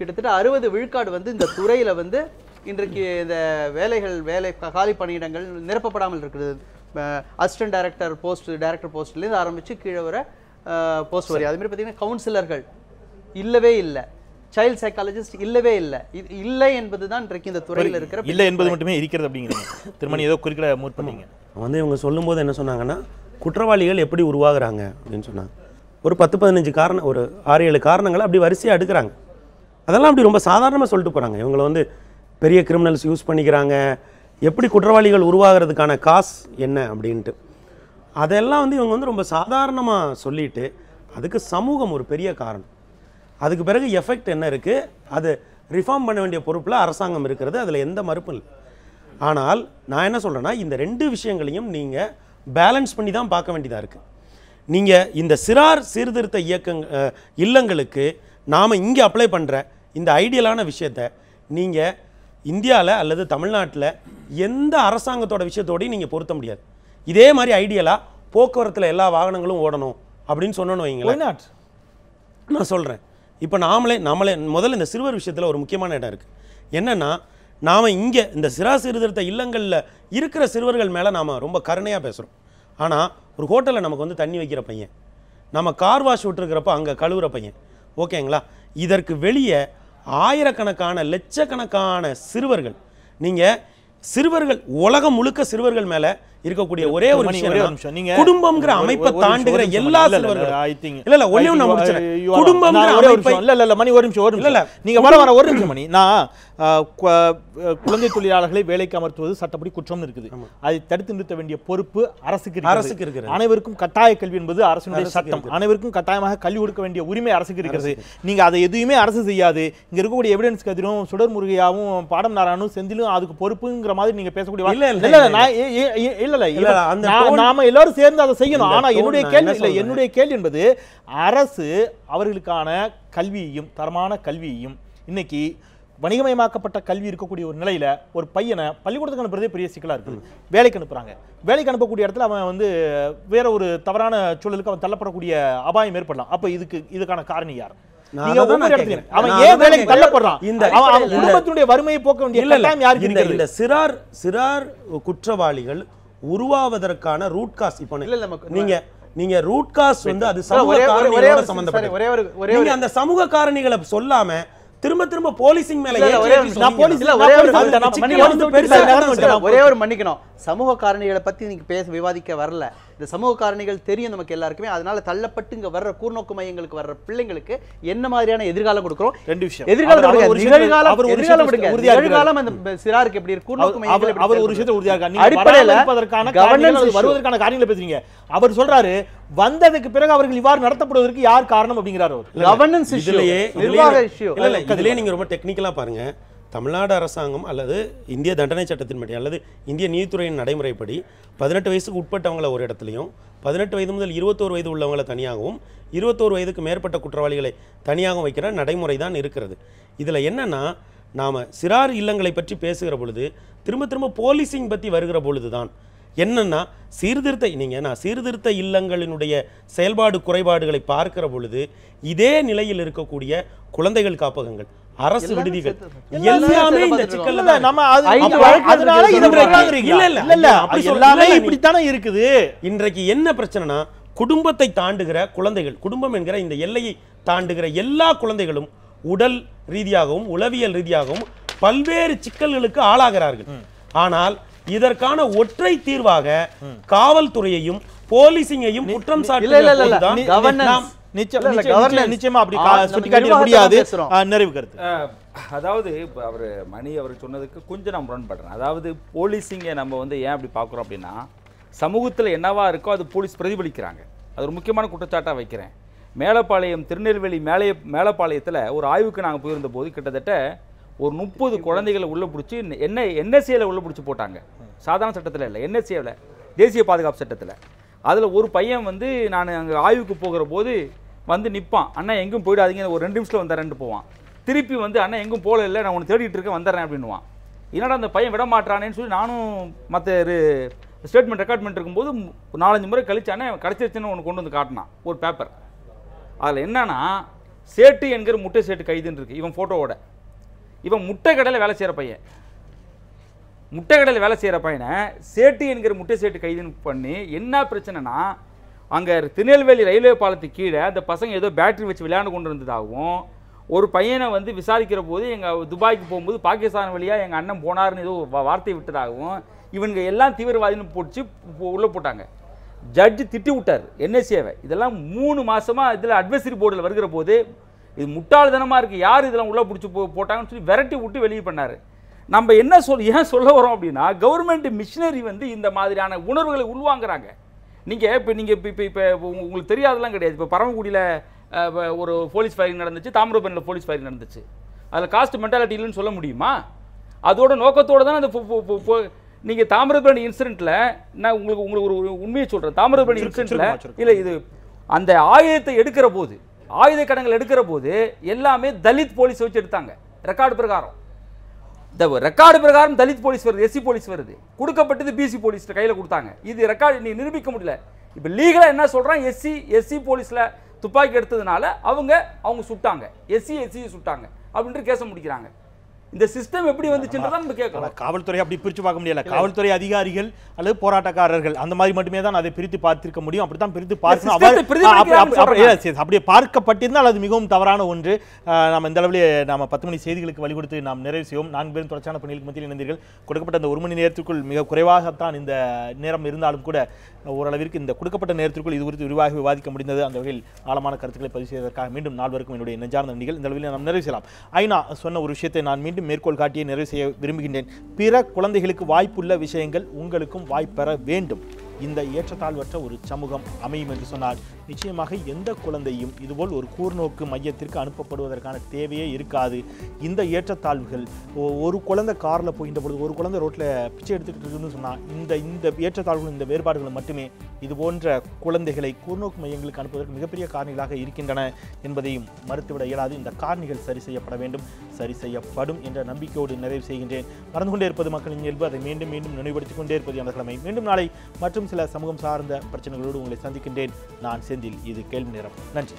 கிட்டத்தட்ட அறுபது விழுக்காடு வந்து இந்த துறையில வந்து இன்றைக்கு இந்த வேலைகள் வேலை காலி பணியிடங்கள் நிரப்பப்படாமல் இருக்கிறது. அசிஸ்டன்ட் டைரக்டர் போஸ்ட் டைரக்டர் போஸ்ட்லேருந்து ஆரம்பிச்சு கீழே வர போஸ்ட் வரை. அது மாதிரி பார்த்தீங்கன்னா கவுன்சிலர்கள் இல்லவே இல்லை. சைல்ட் சைக்காலஜிஸ்ட் இல்லவே இல்லை. இது இல்லை என்பது தான் இன்றைக்கு இந்த துறையில் இருக்கிற இல்லை என்பது மட்டுமே இருக்கிறது அப்படிங்கிறீங்க. திருமணி ஏதோ குறிக்கிட முற்பட்டீங்க வந்து இவங்க சொல்லும்போது என்ன சொன்னாங்கன்னா குற்றவாளிகள் எப்படி உருவாகுறாங்க அப்படின்னு சொன்னாங்க. ஒரு பத்து பதினஞ்சு காரணம் ஒரு ஆறு ஏழு காரணங்களை அப்படி வரிசையாக எடுக்கிறாங்க. அதெல்லாம் அப்படி ரொம்ப சாதாரணமாக சொல்லிட்டு போகிறாங்க இவங்களை வந்து பெரிய கிரிமினல்ஸ் யூஸ் பண்ணிக்கிறாங்க. எப்படி குற்றவாளிகள் உருவாகிறதுக்கான காசு என்ன அப்படின்ட்டு. அதெல்லாம் வந்து இவங்க வந்து ரொம்ப சாதாரணமாக சொல்லிட்டு அதுக்கு சமூகம் ஒரு பெரிய காரணம். அதுக்கு பிறகு எஃபெக்ட் என்ன இருக்குது அது ரிஃபார்ம் பண்ண வேண்டிய பொறுப்பில் அரசாங்கம் இருக்கிறது. அதில் எந்த மறுப்பும் இல்லை. ஆனால் நான் என்ன சொல்கிறேன்னா இந்த ரெண்டு விஷயங்களையும் நீங்கள் பேலன்ஸ் பண்ணி தான் பார்க்க வேண்டியதாக இருக்குது நீங்கள் இந்த சிறார் சீர்திருத்த இயக்கங் இல்லங்களுக்கு நாம் இங்கே அப்ளை பண்ணுற இந்த ஐடியலான விஷயத்தை நீங்கள் இந்தியாவில் அல்லது தமிழ்நாட்டில் எந்த அரசாங்கத்தோட விஷயத்தோடையும் நீங்கள் பொருத்த முடியாது. இதே மாதிரி ஐடியலாக போக்குவரத்தில் எல்லா வாகனங்களும் ஓடணும் அப்படின்னு சொன்னோன்னு வைங்களேன்? நான் சொல்கிறேன் இப்போ நாமளே நம்மளே முதல்ல இந்த சிறுவர் விஷயத்தில் ஒரு முக்கியமான இடம் இருக்குது என்னென்னா நாம் இங்கே இந்த சிறா சீர்திருத்த இல்லங்களில் இருக்கிற சிறுவர்கள் மேலே நாம் ரொம்ப கருணையாக பேசுகிறோம் ஆனால் ஒரு ஹோட்டலில் நமக்கு வந்து தண்ணி வைக்கிற பையன் நம்ம கார் வாஷ் விட்டுருக்கிறப்ப அங்கே கழுவுற பையன் ஓகேங்களா? இதற்கு வெளியே ஆயிரக்கணக்கான லட்சக்கணக்கான சிறுவர்கள். நீங்கள் சிறுவர்கள் உலகம் முழுக்க சிறுவர்கள் மேலே இருக்கக்கூடிய ஒரே ஒரு விஷயம் நிமிஷம். நீங்க குடும்பம்ங்கிற அமைப்பை நிமிஷம், தாண்டுகிற நிமிஷம் எல்லா இல்ல, இல்ல, இல்ல ஒண்ணே ஒண்ணு are- குடும்பம்ங்கிற ஒரே ஒரு நிமிஷம். இல்ல இல்ல மணி ஒரு நிமிஷம் ஒரு இல்ல, இல்ல. நிமிஷம் நீங்க வர வர ஒரு நிமிஷம் மணி நான் குழந்தை தொழிலாளர்களை வேலைக்கு அமர்த்துவது சட்டப்படி குற்றம் இருக்குது அதை தடுத்து நிறுத்த வேண்டிய பொறுப்பு அரசுக்கு. அரசுக்கு இருக்கிறது. அனைவருக்கும் கட்டாய கல்வி என்பது அரசுக்கு சட்டம். அனைவருக்கும் கட்டாயமாக கல்வி கொடுக்க வேண்டிய உரிமை அரசுக்கு இருக்கிறது நீங்க அதை எதுவுமே அரசு செய்யாது இங்க இருக்கக்கூடிய எவிடன்ஸ் கதிரும் சுடர் முருகையாவும் பாடம் நாராயணும் செந்திலும் அதுக்கு பொறுப்புங்கிற மாதிரி நீங்க பேசக்கூடிய இல்ல, இல்ல, இல்ல அந்த நாம எல்லாரும் சேர்ந்து அதை செய்யணும். ஆனா என்னுடைய கேள்வி இல்ல? என்னுடைய கேள்வி என்பது அரசு அவர்களுக்கான கல்வியையும் தரமான கல்வியையும் இன்னைக்கு வணிகமயமாக்கப்பட்ட கல்வி இருக்கக்கூடிய ஒரு நிலையில ஒரு பையனை பள்ளிக்கூடத்துக்கு அனுப்புறதே பெரிய சிக்கலா இருக்கு வேலைக்கு அனுப்புறாங்க. வேலைக்கு அனுப்பக்கூடிய இடத்துல அவன் வந்து வேற ஒரு தவறான சூழலுக்கு அவன் தள்ளப்படக்கூடிய அபாயம் ஏற்படலாம். அப்ப இதுக்கு இதுக்கான காரணி யார்? குற்றவாளிகள் உருவாவதற்கான ரூட் காஸ் இப்போ இல்ல, நமக்கு- நீங்க நீங்க ரூட் காஸ் வந்து அது சமூக காரணிகளோட sorry, ஒரே ஒரு- ஒரே நீங்க அந்த சமூக காரணிகளை சொல்லாம திரும்ப திரும்ப போலீசிங் மேல நான் போலீஸ் ஒரே ஒரு மன்னிக்கணும். சமூக காரணிகளை பத்தி நீங்க பேச விவாதிக்க வரல. இந்த சமூக காரணிகள் தெரியும் நமக்கு எல்லாருக்குமே. அதனால தள்ளப்பட்டு இங்க வர்ற கூர்நோக்கு மையங்களுக்கு வர்ற பிள்ளைங்களுக்கு என்ன மாதிரியான எதிர்காலம் கொடுக்குறோம்? ரெண்டு விஷயம். எதிர்காலம் நிகழ்காலம் எதிர்காலம். நிகழ்காலம் அந்த சிறாருக்கு எப்படி இருக்கு? கூர்நோக்கு அவர் மையங்கள் அவர் ஒரு? விஷயத்தை உறுதியா இருக்கார். நீங்க அடிப்படையில காரணங்கள் issue. வருவதற்கான காரியங்களை பேசுறீங்க. அவர் சொல்றாரு வந்ததுக்கு பிறகு அவர்கள் இவ்வாறு நடத்தப்படுவதற்கு யார் காரணம்? அப்படிங்கிறார் அவர். Issue, இதுலயே நிர்வாக. இல்ல இல்ல இதுலயே நீங்க ரொம்ப டெக்னிக்கலா பாருங்க. தமிழ்நாடு அரசாங்கம் அல்லது இந்திய தண்டனை சட்டத்தின்படி அல்லது இந்திய நீதித்துறையின் நடைமுறைப்படி பதினெட்டு வயசுக்கு உட்பட்டவங்களை ஒரு இடத்துலையும் பதினெட்டு வயது முதல் இருபத்தோரு வயது உள்ளவங்களை தனியாகவும் இருபத்தோரு வயதுக்கு மேற்பட்ட குற்றவாளிகளை தனியாகவும் வைக்கிற நடைமுறை தான் இருக்கிறது. இதில் என்னென்னா நாம் சிறார் இல்லங்களை பற்றி பேசுகிற பொழுது திரும்ப திரும்ப போலீசிங் பற்றி வருகிற பொழுது தான் என்னென்னா சீர்திருத்த நீங்கள் நான் சீர்திருத்த இல்லங்களினுடைய செயல்பாடு குறைபாடுகளை பார்க்கிற பொழுது இதே நிலையில் இருக்கக்கூடிய குழந்தைகள் காப்பகங்கள். அரசு விடுதிகள். எல்லாமே இந்த சிக்கல்ல தான் நம்ம அதனால. இதை? இல்ல, இல்ல. இல்ல, எல்லாமே இப்படித்தானே இருக்குது. இன்றைக்கு என்ன பிரச்சனைனா குடும்பத்தை தாண்டுகிற குழந்தைகள் குடும்பம் என்கிற இந்த எல்லையை தாண்டுகிற எல்லா குழந்தைகளும் உடல் ரீதியாகவும் உளவியல் ரீதியாகவும் பல்வேறு சிக்கல்களுக்கு ஆளாகிறார்கள். ஆனால் இதற்கான ஒற்றை தீர்வாக காவல்துறையையும் போலீசிங்கையும் குற்றம் இல்ல, நிச்சயம் நிச்சயம், அப்படி சுட்டிக்காட்டிட முடியாது. நிறைவு கருத்து. அதாவது இப்போ அவர் மணி அவர் சொன்னதுக்கு கொஞ்சம் நான் முரண்படுறேன். அதாவது போலீஸிங்கை நம்ம வந்து ஏன் அப்படி பார்க்குறோம் அப்படின்னா சமூகத்தில் என்னவா இருக்கோ அது போலீஸ் பிரதிபலிக்கிறாங்க. அது ஒரு முக்கியமான குற்றச்சாட்டாக வைக்கிறேன். மேலப்பாளையம் திருநெல்வேலி மேலே மேலப்பாளையத்தில் ஒரு ஆய்வுக்கு நாங்கள் போயிருந்த போது கிட்டத்தட்ட ஒரு முப்பது குழந்தைகளை உள்ளே பிடிச்சி என்ன என்எஸ்சியில் உள்ளே பிடிச்சி போட்டாங்க. சாதாரண சட்டத்தில் இல்லை என்எஸ்சியில் தேசிய பாதுகாப்பு சட்டத்தில். அதில் ஒரு பையன் வந்து நான் அங்கே ஆய்வுக்கு போகிற போது வந்து நிற்பான் அண்ணா எங்கேயும் போயிடாதீங்க. ஒரு ரெண்டு நிமிஷத்தில் வந்துடுறேன்ட்டு போவான். திருப்பி வந்து அண்ணா எங்கும் போகல இல்லை. நான் உன்னை தேடிட்டு இருக்கேன். வந்துடுறேன் அப்படின்னுவான். என்னடா அந்த பையன் விட மாட்டானேன்னு சொல்லி நானும் மற்ற ஸ்டேட்மெண்ட் ரெக்கார்ட் பண்ணிட்டு இருக்கும்போது நாலஞ்சு முறை கழிச்சு அண்ணன் கிடச்சிருச்சுன்னு ஒன்று கொண்டு வந்து காட்டினான். ஒரு பேப்பர் அதில் என்னன்னா சேட்டு என்கிற முட்டை சேட்டு கைதுன்னு இருக்கு. இவன் ஃபோட்டோவோட இவன் முட்டை கடையில் வேலை செய்கிற பையன். முட்டை கடையில் வேலை செய்கிற பையனை சேட்டு என்கிற முட்டை சேட்டு கைதுன்னு பண்ணி என்ன பிரச்சனைனா அங்கே திருநெல்வேலி ரயில்வே பாலத்துக்கு கீழே அந்த பசங்க ஏதோ பேட்டரி வச்சு விளையாண்டு கொண்டு இருந்ததாகவும் ஒரு பையனை வந்து விசாரிக்கிற போது எங்கள் துபாய்க்கு போகும்போது பாகிஸ்தான் வழியாக எங்கள் அண்ணன் போனாருன்னு ஏதோ வார்த்தை விட்டதாகவும் இவனுங்க எல்லாம் தீவிரவாதின்னு போட்டு உள்ளே போட்டாங்க. ஜட்ஜு திட்டி விட்டார் என்எஸ்ஏவை இதெல்லாம் மூணு மாதமாக இதில் அட்வைசரி போர்டில் வருகிற போது இது முட்டாள்தனமாக இருக்குது யார் இதெல்லாம் உள்ளே பிடிச்சி போ போட்டாங்கன்னு சொல்லி விரட்டி விட்டு வெளியே பண்ணார். நம்ம என்ன சொல் ஏன் சொல்ல வரோம் அப்படின்னா கவர்மெண்ட் மிஷினரி வந்து இந்த மாதிரியான உணர்வுகளை உள்வாங்குறாங்க. நீங்கள் இப்போ நீங்கள் இப்போ இப்போ இப்போ உங்களுக்கு தெரியாதெல்லாம் கிடையாது. இப்போ பரமக்குடியில் ஒரு போலீஸ் ஃபயரிங் நடந்துச்சு தாமிரபரணியில் போலீஸ் ஃபயரிங் நடந்துச்சு. அதில் காஸ்ட் மென்டாலிட்டி இல்லைன்னு சொல்ல முடியுமா? அதோட நோக்கத்தோட தான் அந்த நீங்கள் தாமிரபரணி இன்சிடென்ட்டில் நான் உங்களுக்கு உங்களுக்கு ஒரு உண்மையை சொல்கிறேன் தாமிரபரணி இன்சிடென்ட்டில். இல்லை இது அந்த ஆயுதத்தை எடுக்கிற போது ஆயுத கடன்கள் எடுக்கிற போது எல்லாமே தலித் போலீஸ் வச்சு எடுத்தாங்க. ரெக்கார்டு பிரகாரம். இந்த ரெக்கார்டு பிரகாரம் தலித் போலீஸ் வருது எஸ்சி போலீஸ் வருது. கொடுக்கப்பட்டது பிசி போலீஸ் கையில் கொடுத்தாங்க. இது ரெக்கார்டு நீ நிரூபிக்க முடியல. இப்போ லீகலாக என்ன சொல்கிறான் எஸ்சி எஸ்சி போலீஸில் துப்பாக்கி எடுத்ததுனால அவங்க அவங்க சுட்டாங்க. எஸ்சி எஸ்சியை சுட்டாங்க. அப்படின்ட்டு கேஸை முடிக்கிறாங்க. இந்த சிஸ்டம் எப்படி வந்துச்சுன்றதை நம்ம கேட்கலாம் காவல்துறை அப்படி பிரிச்சு பார்க்க முடியல. காவல்துறை அதிகாரிகள் அல்லது போராட்டக்காரர்கள் அந்த மாதிரி மட்டுமே தான் அதை பிரித்து பார்த்திருக்க முடியும். அப்படித்தான் பிரித்து பார்க்கணும். அப்படி- அப்படி- பார்க்கப்பட்டிருந்தால் அது மிகவும் தவறான ஒன்று. ஆஹ், நாம் இந்த அளவிலே நாம பத்து மணி செய்திகளுக்கு வழி கொடுத்து நாம் நிறைவு செய்வோம். நான்கு பேரும் தொடர்ச்சியான பணிகளுக்கு மத்தியில் இணைந்தீர்கள். கொடுக்கப்பட்ட அந்த ஒரு மணி நேரத்திற்குள் மிக குறைவாகத்தான் இந்த நேரம் இருந்தாலும் கூட ஓரளவிற்கு இந்த கொடுக்கப்பட்ட நேரத்திற்குள் இது குறித்து விரிவாக விவாதிக்க முடிந்தது. அந்த வகையில் ஆழமான கருத்துக்களை பதிவு செய்வதற்காக மீண்டும் நால்வருக்கும் என்னுடைய நெஞ்சார்ந்த நன்றிகள். இந்த அளவில் நாம் நிறைவு செய்யலாம். ஐநா சொன்ன ஒரு விஷயத்தை நான் மீண்டும் மேற்கோள் காட்டிய நிறைவு செய்ய விரும்புகின்றேன். பிற குழந்தைகளுக்கு வாய்ப்புள்ள விஷயங்கள் உங்களுக்கும் வாய்ப்பெற வேண்டும். இந்த ஏற்றத்தாழ்வற்ற ஒரு சமூகம் அமையும் என்று சொன்னால் நிச்சயமாக எந்த குழந்தையும் இதுபோல் ஒரு கூர்நோக்கு மையத்திற்கு அனுப்பப்படுவதற்கான தேவையே இருக்காது. இந்த ஏற்றத்தாழ்வுகள் ஒரு குழந்தை காரில் போகின்ற பொழுது ஒரு குழந்தை ரோட்டில் பிச்சை எடுத்துக்கிட்டு இருக்குன்னு சொன்னால் இந்த இந்த ஏற்றத்தாழ்வுகள் இந்த வேறுபாடுகள் மட்டுமே இது போன்ற குழந்தைகளை கூர்நோக்கு மையங்களுக்கு அனுப்புவதற்கு மிகப்பெரிய காரணிகளாக இருக்கின்றன என்பதையும் மறுத்துவிட இயலாது. இந்த காரணிகள் சரி செய்யப்பட வேண்டும் சரி செய்யப்படும் என்ற நம்பிக்கையோடு நிறைவு செய்கின்றேன். மறந்து கொண்டே இருப்பது மக்களின் இயல்பு. அதை மீண்டும் மீண்டும் நினைவுபடுத்திக் கொண்டே இருப்பது எனது கிழமை மீண்டும் நாளை மற்றும் சில சமூகம் சார்ந்த பிரச்சனைகளோடு உங்களை சந்திக்கின்றேன். நான் செந்தில். இது கேள்வி நேரம். நன்றி.